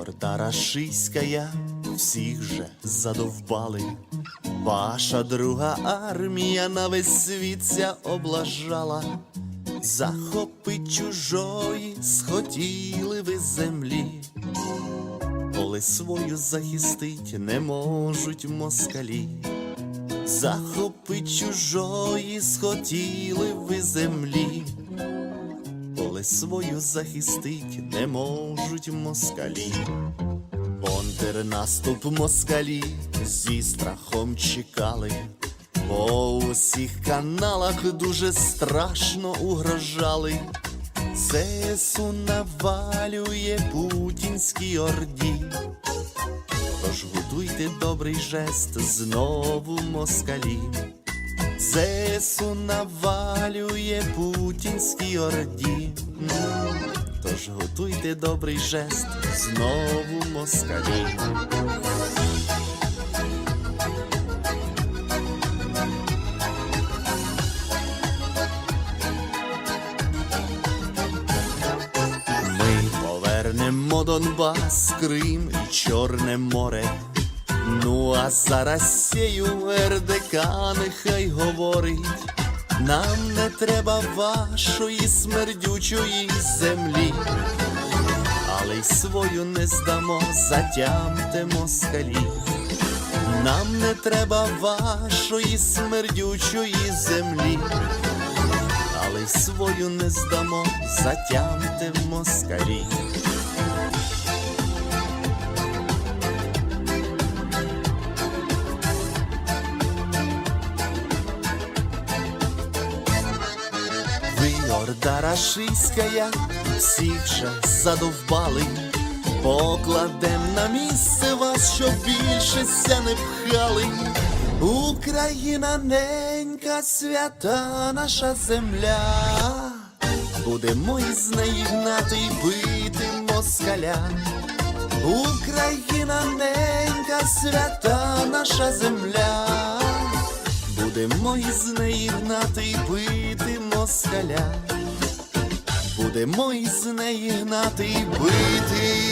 Орда рашистська, всіх же задовбали. Ваша друга армія на весь світ ся облажала. Захопить чужої схотіли ви землі, коли свою захистить не можуть москалі. Захопить чужої схотіли ви землі, коли свою захистить не можуть москалі. Контрнаступ москалі зі страхом чекали, по усіх каналах дуже страшно угрожали. ЗСУ навалює путінській орді. Тож готуйте добрий жест знову москалі. ЗСУ навалює путінській орді. Тож готуйте добрий жест знову москалі. Ми повернемо Донбас, Крим і Чорне море. Ну а за Росію РДК нехай говорить. Нам не треба вашої смердючої землі, але й свою не здамо, затямте москалі. Нам не треба вашої смердючої землі, але й свою не здамо, затямте москалі. Орда рашистська, всіх же задовбали. Покладем на місце вас, щоб більше ся не пхали. Україна ненька, свята наша земля. Будемо із неї гнати й бити москаля. Україна ненька, свята наша земля. Будемо із неї гнати й бити москаля. Будемо із неї гнати і бити.